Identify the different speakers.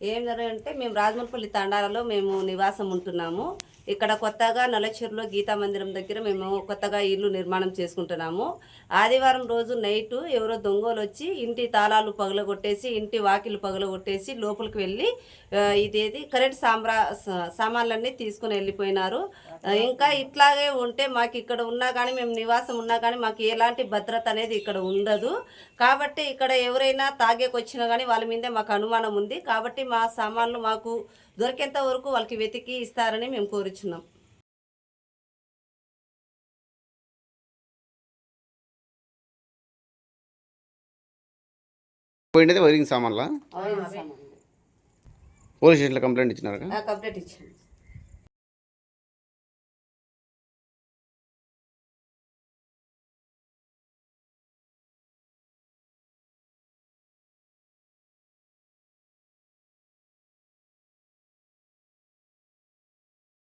Speaker 1: ఏం జరగంటే మేము రాజమండ్రిపల్లి తండాలలో మేము నివాసం ఉంటున్నాము. ఇక్కడ కొత్తగా నలచెరులో గీతా మందిరం దగ్గర మేము కొత్తగా ఇల్లు నిర్మాణం చేసుకుంటున్నాము. ఆదివారం రోజు నైట్ ఎవరో దొంగలు వచ్చి ఇంటి తాళాలు పగలగొట్టేసి ఇంటి వాకిలు పగలగొట్టేసి లోపలికి వెళ్ళి ఇదేది కరెంట్ సాంబ్రా సామాన్లన్నీ తీసుకుని వెళ్ళిపోయినారు. ఇంకా ఇట్లాగే ఉంటే మాకు ఇక్కడ ఉన్నా కానీ మేము నివాసం ఉన్నా కానీ మాకు ఎలాంటి భద్రత అనేది ఇక్కడ ఉండదు. కాబట్టి ఇక్కడ ఎవరైనా తాగేకి వచ్చినా కానీ వాళ్ళ మీదే మాకు అనుమానం ఉంది. కాబట్టి మా సామాన్లు మాకు దొరికేంత వరకు వాళ్ళకి వెతికి ఇస్తారని మేము కోరుచున్నాం
Speaker 2: పోయినది వైరింగ్ సామాన్లా? పోలీస్ స్టేషన్లో కంప్లైంట్ ఇచ్చినారు
Speaker 1: కంప్లీట్ ఇచ్చాము